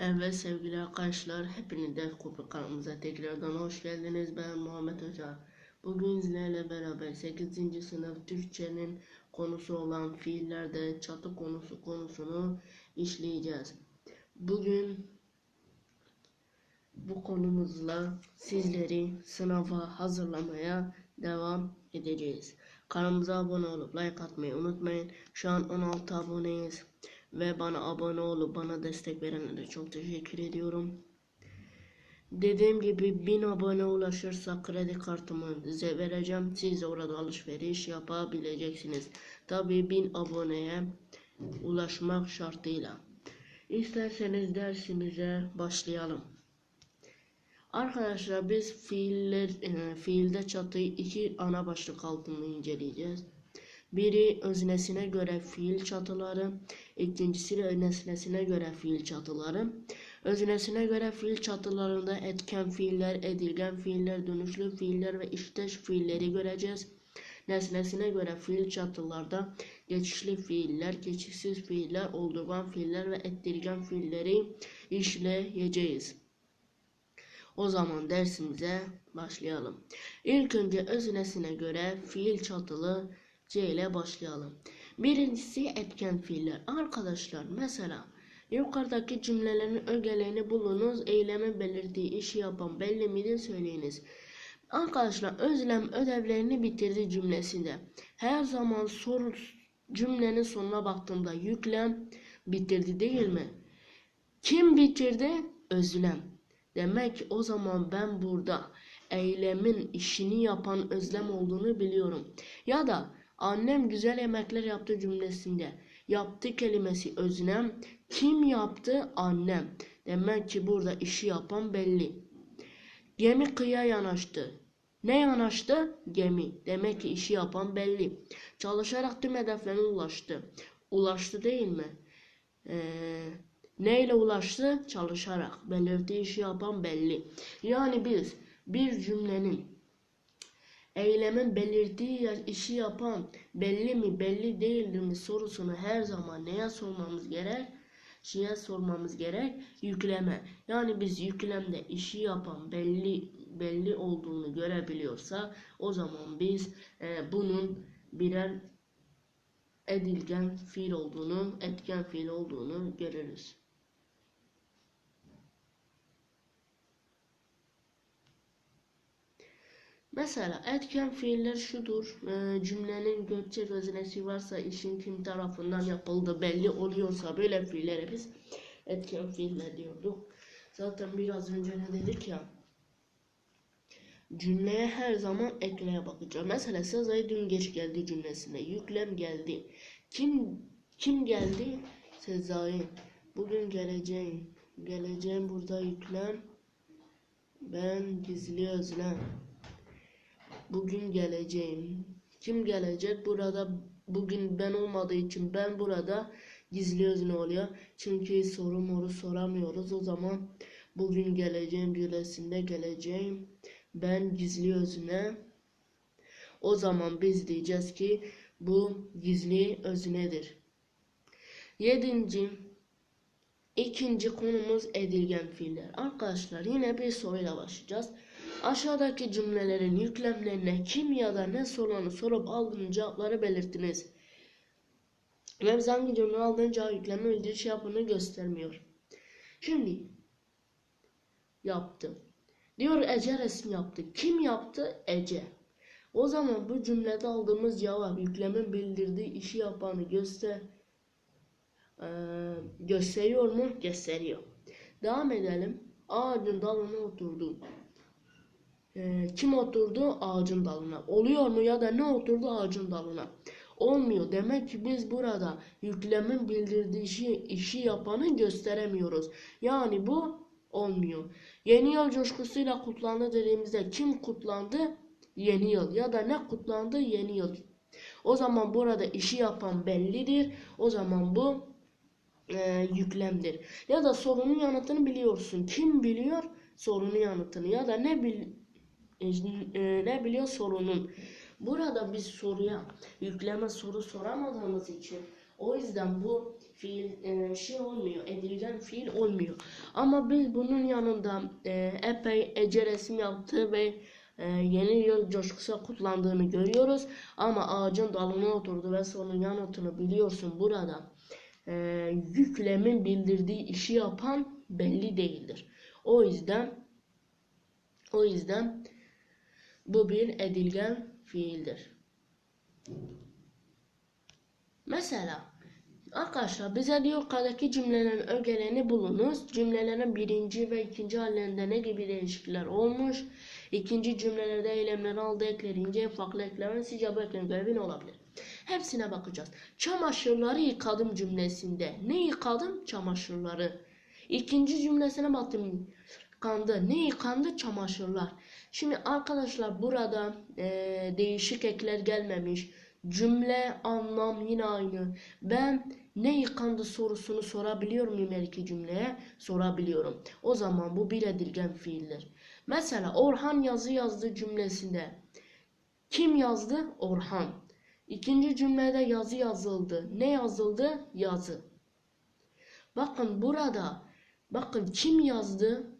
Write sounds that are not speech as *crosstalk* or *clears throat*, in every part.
Evet sevgili arkadaşlar, hepiniz de Kupra kanalımıza tekrardan hoş geldiniz. Ben Muhammed Hoca. Bugün sizlerle beraber 8. sınıf Türkçenin konusu olan fiillerde çatı konusu konusunu işleyeceğiz. Bugün bu konumuzla sizleri sınava hazırlamaya devam edeceğiz. Kanalımıza abone olup like atmayı unutmayın. Şu an 16 aboneyiz ve bana abone olup bana destek verenlere çok teşekkür ediyorum. Dediğim gibi 1000 abone ulaşırsa kredi kartımı size vereceğim. Siz orada alışveriş yapabileceksiniz. Tabii 1000 aboneye ulaşmak şartıyla. İsterseniz dersimize başlayalım. Arkadaşlar biz fiiller, e, fiilde çatıyı iki ana başlık altında inceleyeceğiz. Biri öz nəsinə görə fiil çatıları, ikincisi də nəsinə görə fiil çatıları. Öz nəsinə görə fiil çatılarında etkən fiillər, edilgən fiillər, dönüşlü fiillər və işteş fiilləri görəcəyiz. Nəsinəsinə görə fiil çatılarda geçişli fiillər, keçişsiz fiillər, olduqan fiillər və etdirgən fiilləri işləyəcəyiz. O zaman dərsimizə başlayalım. İlk öncə öz nəsinə görə fiil çatılı C ile başlayalım. Birincisi etken fiiller. Arkadaşlar mesela yukarıdaki cümlelerin ögelerini bulunuz. Eylemi belirttiği işi yapan belli midir söyleyiniz. Arkadaşlar özlem ödevlerini bitirdi cümlesinde. Her zaman soru cümlenin sonuna baktığımda yüklem bitirdi değil mi? Kim bitirdi? Özlem. Demek o zaman ben burada eylemin işini yapan özlem olduğunu biliyorum. Ya da annem güzel yemekler yaptı cümlesinde yaptı kelimesi özlem. Kim yaptı? Annem. Demek ki burada işi yapan belli. Gemi kıyıya yanaştı. Ne yanaştı? Gemi. Demek ki işi yapan belli. Çalışarak tüm hedeflerine ulaştı. Ulaştı değil mi? Eee Neyle ulaştı? Çalışarak. Belirttiği işi yapan belli. Yani biz bir cümlenin eylemin belirttiği işi yapan belli mi belli değildir mi sorusunu her zaman neye sormamız gerek? Şeye sormamız gerek yükleme. Yani biz yüklemde işi yapan belli belli olduğunu görebiliyorsa o zaman biz e, bunun birer edilgen fiil olduğunu, etken fiil olduğunu görürüz. Mesela etken fiiller şudur. E, cümlenin gökçe öznesi varsa işin kim tarafından yapıldığı belli oluyorsa böyle fiillere biz etken fiiller diyorduk. Zaten biraz önce ne dedik ya cümleye her zaman ekleye bakacağım. Mesela Sezai dün geç geldi cümlesine yüklem geldi. Kim kim geldi? Sezai. Bugün geleceğim. Geleceğim burada yüklem. Ben gizli özlem. Bugün geleceğim. Kim gelecek? Burada bugün ben olmadığı için ben burada gizli özne oluyor. Çünkü soru moru soramıyoruz. O zaman bugün geleceğim cümlesinde geleceğim. Ben gizli özne. O zaman biz diyeceğiz ki bu gizli öznedir. Yedinci ikinci konumuz edilgen fiiller. Arkadaşlar yine bir soruyla başlayacağız. Aşağıdaki cümlelerin yüklemlerine kim ya da ne sorunu sorup aldığınız cevapları belirtiniz. Ve biz hangi cümle aldığın cevap yükleme bildiriş yapını göstermiyor. Şimdi yaptım. Diyor Ece resim yaptı. Kim yaptı? Ece. O zaman bu cümlede aldığımız cevap yüklemin bildirdiği işi yapanı göster e, gösteriyor mu? Gösteriyor. Devam edelim. Ağacın dalına oturdu. E, kim oturdu? Ağacın dalına. Oluyor mu ya da ne oturdu ağacın dalına? Olmuyor. Demek ki biz burada yüklemin bildirdiği işi, işi yapanı gösteremiyoruz. Yani bu olmuyor. Yeni yıl coşkusuyla kutlandı dediğimizde kim kutlandı? Yeni yıl ya da ne kutlandı? Yeni yıl. O zaman burada işi yapan bellidir. O zaman bu e, yüklemdir. Ya da sorunun yanıtını biliyorsun. Kim biliyor? Sorunun yanıtını ya da ne bil ne biliyor sorunun. Burada biz soruya yükleme soru soramadığımız için o yüzden bu fiil e, şey olmuyor, edilgen fiil olmuyor. Ama biz bunun yanında e, epey ece resim yaptığı ve e, yeni yıl coşkusu kutlandığını görüyoruz. Ama ağacın dalına oturdu ve sonun yanıtını biliyorsun burada. E, yüklemin bildirdiği işi yapan belli değildir. O yüzden o yüzden bu bir edilgen fiildir. Mesela arkadaşlar bize diyor yukarıdaki cümlelerin ögelerini bulunuz. Cümlelerin birinci ve ikinci hallerinde ne gibi değişiklikler olmuş? İkinci cümlelerde eylemler aldı eklerince farklı eklemen bu eklerin görevi ne olabilir? Hepsine bakacağız. Çamaşırları yıkadım cümlesinde. Ne yıkadım? Çamaşırları. İkinci cümlesine baktım. Yıkandı. Ne yıkandı? Çamaşırlar. Şimdi arkadaşlar burada eee, değişik ekler gelmemiş. Cümle anlam yine aynı. Ben ne yıkandı sorusunu sorabiliyor muyum her iki cümleye? Sorabiliyorum. O zaman bu bir edilgen fiildir. Mesela Orhan yazı yazdı cümlesinde. Kim yazdı? Orhan. İkinci cümlede yazı yazıldı. Ne yazıldı? Yazı. Bakın burada bakın kim yazdı?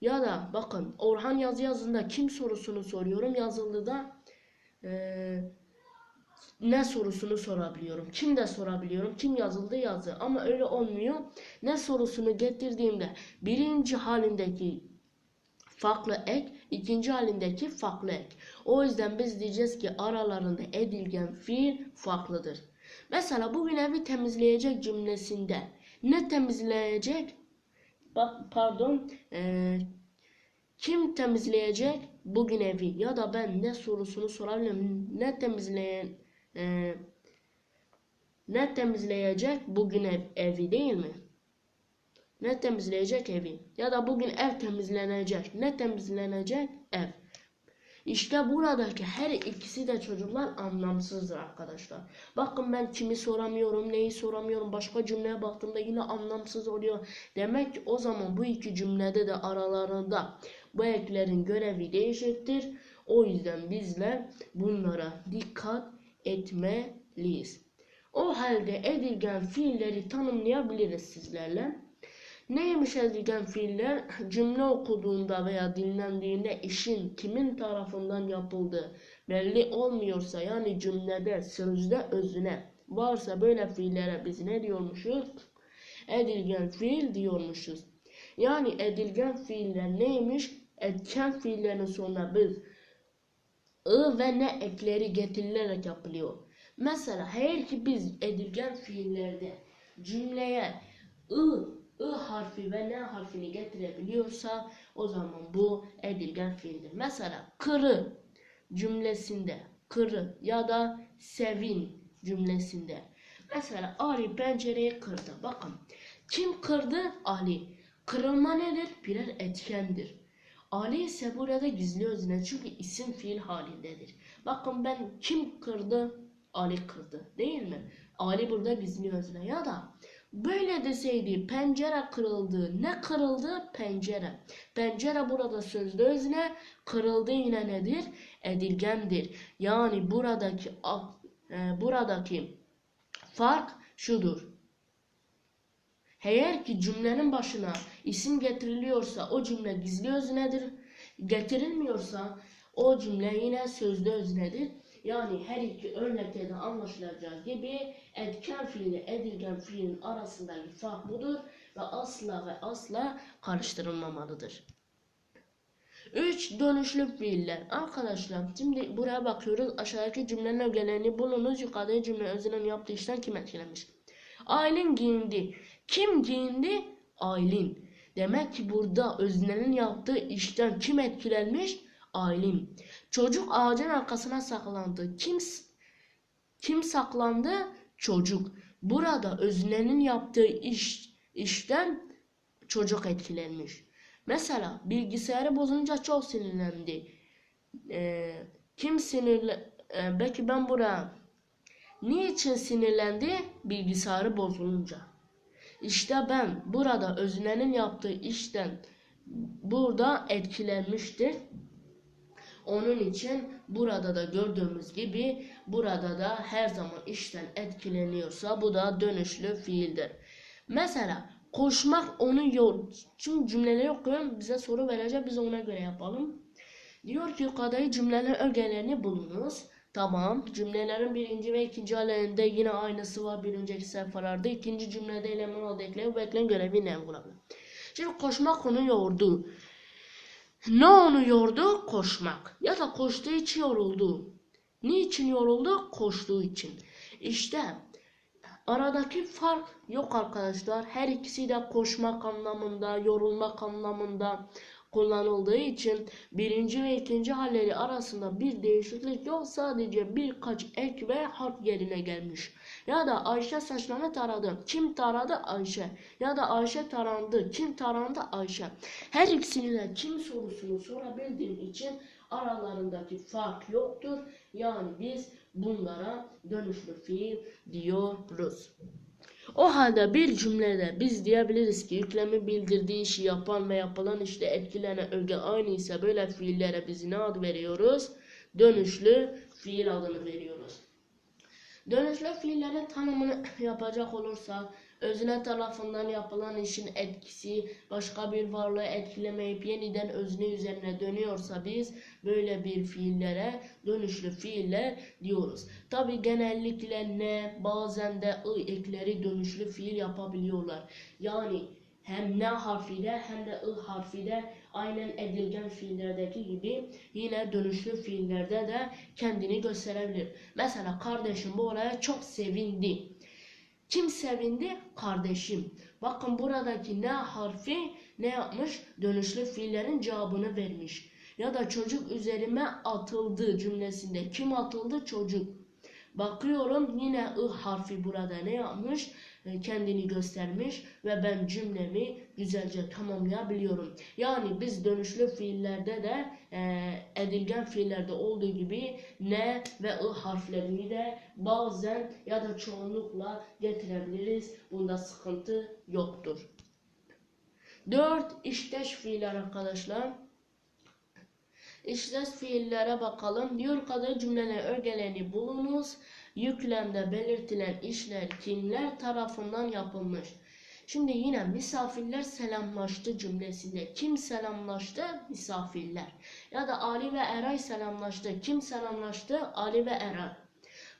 Ya da bakın Orhan yazı yazında kim sorusunu soruyorum. Yazılıda eee ne sorusunu sorabiliyorum. Kim de sorabiliyorum. Kim yazıldı yazı. Ama öyle olmuyor. Ne sorusunu getirdiğimde birinci halindeki farklı ek, ikinci halindeki farklı ek. O yüzden biz diyeceğiz ki aralarında edilgen fiil farklıdır. Mesela bugün evi temizleyecek cümlesinde ne temizleyecek? Pardon eee, kim temizleyecek bugün evi ya da ben ne sorusunu sorabilirim ne temizleyen eee, ne temizleyecek bugün ev, evi değil mi? Ne temizleyecek evi? Ya da bugün ev temizlenecek. Ne temizlenecek? Ev. İşte buradaki her ikisi de çocuklar anlamsızdır arkadaşlar. Bakın ben kimi soramıyorum, neyi soramıyorum. Başka cümleye baktığımda yine anlamsız oluyor. Demek ki o zaman bu iki cümlede de aralarında bu eklerin görevi değişiktir. O yüzden bizler bunlara dikkat etmeliyiz. O halde edilgen fiilleri tanımlayabiliriz sizlerle. Neymiş edilgen fiiller? Cümle okuduğunda veya dinlendiğinde işin kimin tarafından yapıldığı belli olmuyorsa yani cümlede, sözde, özüne varsa böyle fiillere biz ne diyormuşuz? Edilgen fiil diyormuşuz. Yani edilgen fiiller neymiş? Etken fiillerin sonuna biz ı ve ne ekleri getirilerek yapılıyor. Mesela eğer ki biz edilgen fiillerde cümleye ı I harfi ve N harfini getirebiliyorsa o zaman bu edilgen fiildir. Mesela kırı cümlesinde kırı ya da sevin cümlesinde. Mesela Ali pencereyi kırdı. Bakın kim kırdı? Ali. Kırılma nedir? Birer etkendir. Ali ise burada gizli özne çünkü isim fiil halindedir. Bakın ben kim kırdı? Ali kırdı değil mi? Ali burada gizli özne ya da Böyle deseydi pencere kırıldı. Ne kırıldı? Pencere. Pencere burada sözlü özne. Kırıldı yine nedir? Edilgendir. Yani buradaki e, buradaki fark şudur. Eğer ki cümlenin başına isim getiriliyorsa o cümle gizli öznedir. Getirilmiyorsa o cümle yine sözlü öznedir. Yani her iki örnekte de anlaşılacağı gibi etken fiili edilgen fiilin arasındaki fark budur ve asla ve asla karıştırılmamalıdır. 3 dönüşlü fiiller. Arkadaşlar şimdi buraya bakıyoruz. Aşağıdaki cümlenin ögelerini bulunuz. Yukarıdaki cümle özünün yaptığı işten kim etkilenmiş? Aylin giyindi. Kim giyindi? Aylin. Demek ki burada öznenin yaptığı işten kim etkilenmiş? Aylin. Çocuk ağacın arkasına saklandı. Kim kim saklandı? Çocuk. Burada öznenin yaptığı iş işten çocuk etkilenmiş. Mesela bilgisayarı bozunca çok sinirlendi. Ee, kim sinirle ee, belki ben buraya niçin sinirlendi? Bilgisayarı bozulunca. İşte ben burada öznenin yaptığı işten burada etkilenmiştir. Onun için burada da gördüğümüz gibi burada da her zaman işten etkileniyorsa bu da dönüşlü fiildir. Mesela koşmak onun yol. Şimdi cümleleri okuyorum bize soru verecek biz ona göre yapalım. Diyor ki yukarıdaki cümleler ögelerini bulunuz. Tamam. Cümlelerin birinci ve ikinci hallerinde yine aynısı var bir önceki sayfalarda. İkinci cümlede eleman oldu ekleyin ve ekleyin görevi ne. Şimdi koşmak onu yordu. Ne onu yordu? Koşmak. Ya da koştuğu için yoruldu. Niçin yoruldu? Koştuğu için. İşte aradaki fark yok arkadaşlar. Her ikisi de koşmak anlamında, yorulmak anlamında kullanıldığı için birinci ve ikinci halleri arasında bir değişiklik yok. Sadece birkaç ek ve harf yerine gelmiş. Ya da Ayşe saçlarını taradı. Kim taradı? Ayşe. Ya da Ayşe tarandı. Kim tarandı? Ayşe. Her ikisini de kim sorusunu sorabildiğim için aralarındaki fark yoktur. Yani biz bunlara dönüşlü fiil diyoruz. O halde bir cümlede biz diyebiliriz ki yüklemi bildirdiği işi yapan ve yapılan işte etkilenen öge aynı ise böyle fiillere biz ne ad veriyoruz? Dönüşlü fiil adını veriyoruz. Dönüşlü fiillerin tanımını *clears throat* yapacak olursak özne tarafından yapılan işin etkisi başka bir varlığı etkilemeyip yeniden özne üzerine dönüyorsa biz böyle bir fiillere dönüşlü fiiller diyoruz. Tabi genellikle ne bazen de ı ekleri dönüşlü fiil yapabiliyorlar. Yani hem ne harfiyle hem de ı harfiyle aynen edilgen fiillerdeki gibi yine dönüşlü fiillerde de kendini gösterebilir. Mesela kardeşim bu olaya çok sevindi. Kim sevindi? Kardeşim. Bakın buradaki ne harfi ne yapmış? Dönüşlü fiillerin cevabını vermiş. Ya da çocuk üzerime atıldı cümlesinde. Kim atıldı? Çocuk. Bakıyorum yine ı harfi burada ne yapmış? E, Kendini göstermiş ve ben cümlemi güzelce tamamlayabiliyorum. Yani biz dönüşlü fiillerde de e, edilgen fiillerde olduğu gibi ne ve ı harflerini de bazen ya da çoğunlukla getirebiliriz. Bunda sıkıntı yoktur. 4 işteş fiiller arkadaşlar. İşteş fiillere bakalım. Diyor kadar cümleler ögelerini bulunuz. Yüklemde belirtilen işler kimler tarafından yapılmış? Şimdi yine misafirler selamlaştı cümlesinde. Kim selamlaştı? Misafirler. Ya da Ali ve Eray selamlaştı. Kim selamlaştı? Ali ve Eray.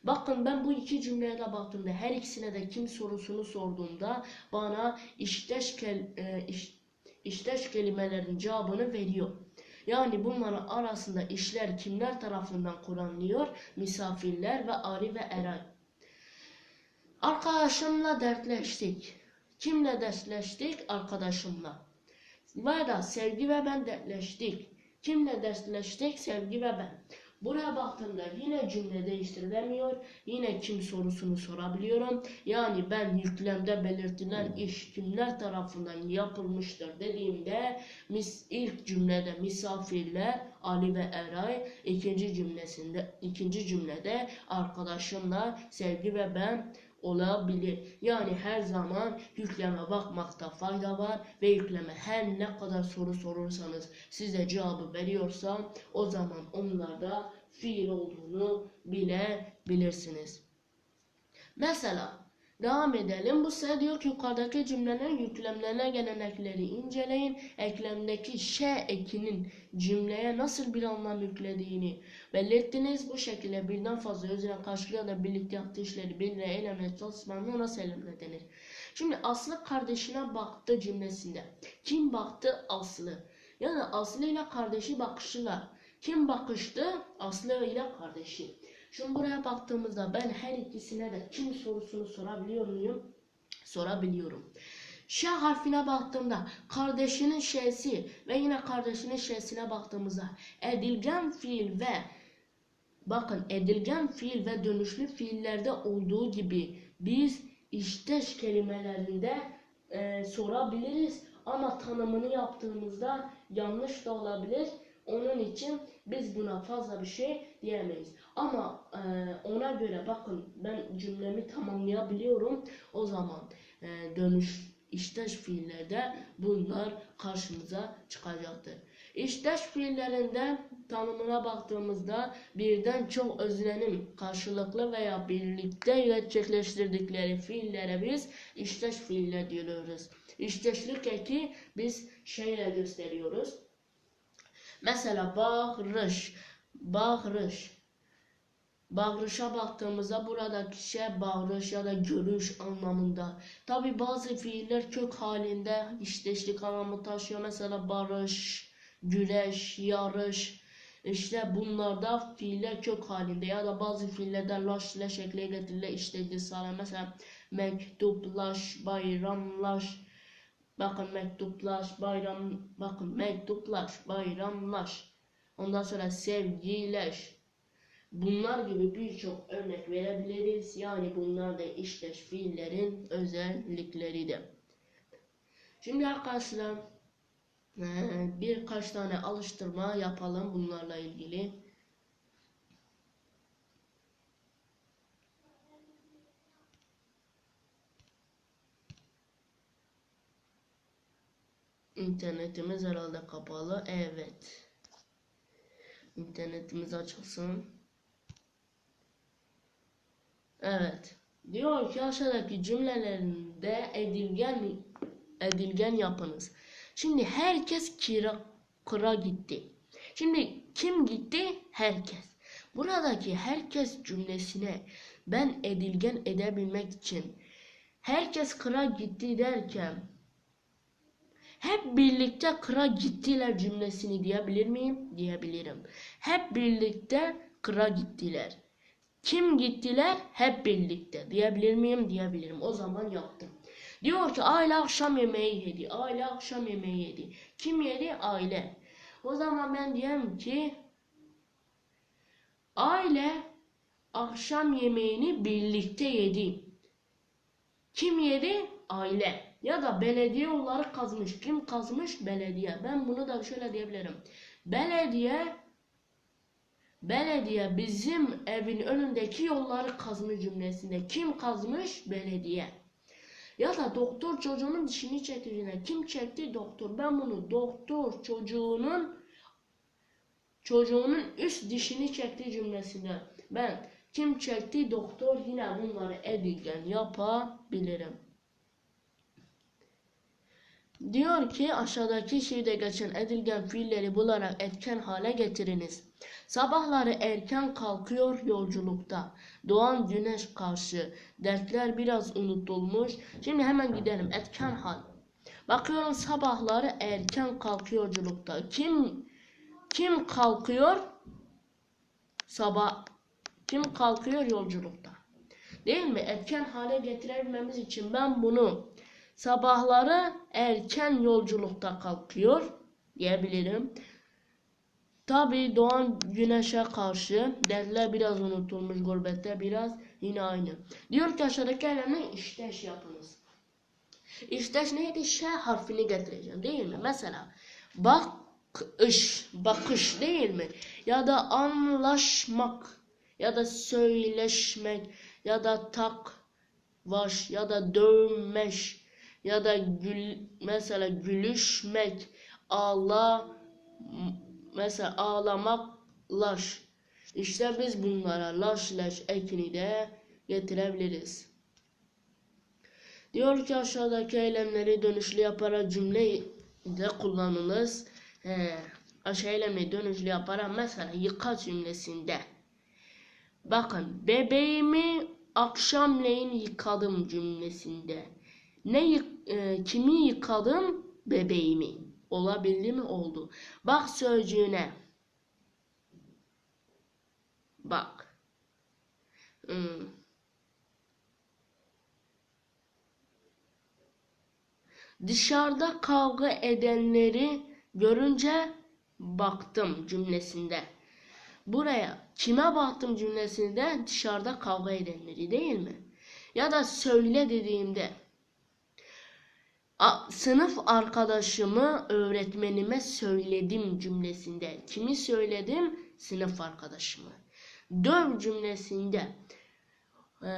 Bakın ben bu iki cümleye de baktığımda her ikisine de kim sorusunu sorduğumda bana işteş, kel, e, iş, işteş kelimelerin cevabını veriyor. Yani bunların arasında işler kimler tarafından kullanılıyor? Misafirler ve Ali ve Eray. Arkadaşımla dertleştik. Kimle dertleştik? Arkadaşımla. Ve da sevgi ve ben dertleştik. Kimle dertleştik? Sevgi ve ben. Buraya baktığımda yine cümle değiştirilemiyor. Yine kim sorusunu sorabiliyorum. Yani ben yüklemde belirtilen iş kimler tarafından yapılmıştır dediğimde mis, ilk cümlede misafirler Ali ve Eray, ikinci cümlesinde ikinci cümlede arkadaşımla sevgi ve ben olabilir. Yani her zaman yükleme bakmakta fayda var ve yükleme her ne kadar soru sorursanız size cevabı veriyorsam o zaman onlarda fiil olduğunu bilebilirsiniz. Mesela devam edelim. Bu size diyor ki yukarıdaki cümlelerin yüklemlerine gelen ekleri inceleyin. Eklemdeki ş ekinin cümleye nasıl bir anlam yüklediğini belirttiniz. Bu şekilde birden fazla özne karşılığı ya da birlikte yaptığı işleri bir eylemle çalışmanın nasıl eylemle denir. Şimdi Aslı kardeşine baktı cümlesinde. Kim baktı? Aslı. Yani Aslı ile kardeşi bakıştılar. Kim bakıştı? Aslı ile kardeşi. Şimdi buraya baktığımızda ben her ikisine de kim sorusunu sorabiliyor muyum? Sorabiliyorum. Ş harfine baktığımda kardeşinin ş'si ve yine kardeşinin ş'sine baktığımızda edilgen fiil ve bakın edilgen fiil ve dönüşlü fiillerde olduğu gibi biz işteş kelimelerinde e, sorabiliriz ama tanımını yaptığımızda yanlış da olabilir. Onun için biz buna fazla bir şey diyemeyiz. Ama e, ona göre bakın ben cümlemi tamamlayabiliyorum. O zaman e, dönüş işteş fiillerde bunlar karşımıza çıkacaktır. İşteş fiillerinde tanımına baktığımızda birden çok öznenin karşılıklı veya birlikte gerçekleştirdikleri fiillere biz işteş fiiller diyoruz. İşteşlik eki biz şeyle gösteriyoruz. Mesela bağırış, bağırış. Bağırışa baktığımızda buradaki şey bağırış ya da görüş anlamında. Tabi bazı fiiller kök halinde işteşlik anlamı taşıyor. Mesela barış, güreş, yarış. İşte bunlarda fiiller kök halinde ya da bazı fiillerde laş ile şekle getirilir işteşlik sağlar. Mesela mektuplaş, bayramlaş. Bakın mektuplaş, bayram, bakın mektuplaş, bayramlaş. Ondan sonra sevgileş. Bunlar gibi birçok örnek verebiliriz. Yani bunlar da işleş fiillerin özellikleridir. Şimdi arkadaşlar birkaç tane alıştırma yapalım bunlarla ilgili. İnternetimiz herhalde kapalı. Evet. İnternetimiz açılsın. Evet. Diyor ki aşağıdaki cümlelerinde edilgen edilgen yapınız. Şimdi herkes kira kıra gitti. Şimdi kim gitti? Herkes. Buradaki herkes cümlesine ben edilgen edebilmek için herkes kıra gitti derken hep birlikte kıra gittiler cümlesini diyebilir miyim? Diyebilirim. Hep birlikte kıra gittiler. Kim gittiler? Hep birlikte. Diyebilir miyim? Diyebilirim. O zaman yaptım. Diyor ki aile akşam yemeği yedi. Aile akşam yemeği yedi. Kim yedi? Aile. O zaman ben diyeyim ki aile akşam yemeğini birlikte yedi. Kim yedi? Aile. Ya da belediye onları kazmış. Kim kazmış? Belediye. Ben bunu da şöyle diyebilirim. Belediye Belediye bizim evin önündeki yolları kazmış cümlesinde. Kim kazmış? Belediye. Ya da doktor çocuğunun dişini çektiğine kim çekti? Doktor. Ben bunu doktor çocuğunun çocuğunun üst dişini çekti cümlesinde. Ben kim çekti? Doktor yine bunları edilgen yapabilirim. Diyor ki aşağıdaki şiirde geçen edilgen fiilleri bularak etken hale getiriniz. Sabahları erken kalkıyor yolculukta. Doğan güneş karşı. Dertler biraz unutulmuş. Şimdi hemen gidelim. Etken hal. Bakıyorum sabahları erken kalkıyor yolculukta. Kim kim kalkıyor? Sabah kim kalkıyor yolculukta? Değil mi? Etken hale getirebilmemiz için ben bunu sabahları erken yolculukta kalkıyor diyebilirim. Tabi doğan güneşe karşı dertler biraz unutulmuş gurbette biraz yine aynı. Diyor ki aşağıdaki eylemle işteş yapınız. İşteş neydi? Ş harfini getireceğim değil mi? Mesela bakış, bakış değil mi? Ya da anlaşmak ya da söyleşmek ya da tak vaş ya da dövmeş ya da gül mesela gülüşmek ağla mesela ağlamak laş. İşte biz bunlara laş leş ekini de getirebiliriz. Diyor ki aşağıdaki eylemleri dönüşlü yaparak cümle de kullanılır. He, aşağı eylemleri dönüşlü yaparak mesela yıka cümlesinde. Bakın bebeğimi akşamleyin yıkadım cümlesinde. Ne e, kimi yıkadım? Bebeğimi. Olabildi mi? Oldu. Bak sözcüğüne. Bak. Hmm. Dışarıda kavga edenleri görünce baktım cümlesinde. Buraya kime baktım cümlesinde dışarıda kavga edenleri değil mi? Ya da söyle dediğimde A, sınıf arkadaşımı öğretmenime söyledim cümlesinde. Kimi söyledim? Sınıf arkadaşımı. Döv cümlesinde e,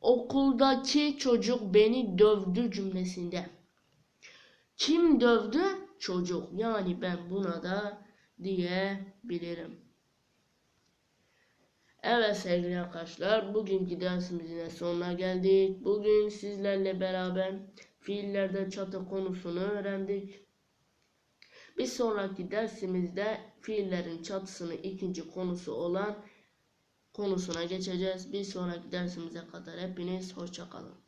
okuldaki çocuk beni dövdü cümlesinde. Kim dövdü? Çocuk. Yani ben buna da diyebilirim. Evet sevgili arkadaşlar, bugünkü dersimizin de sonuna geldik. Bugün sizlerle beraber fiillerde çatı konusunu öğrendik. Bir sonraki dersimizde fiillerin çatısını ikinci konusu olan konusuna geçeceğiz. Bir sonraki dersimize kadar hepiniz hoşça kalın.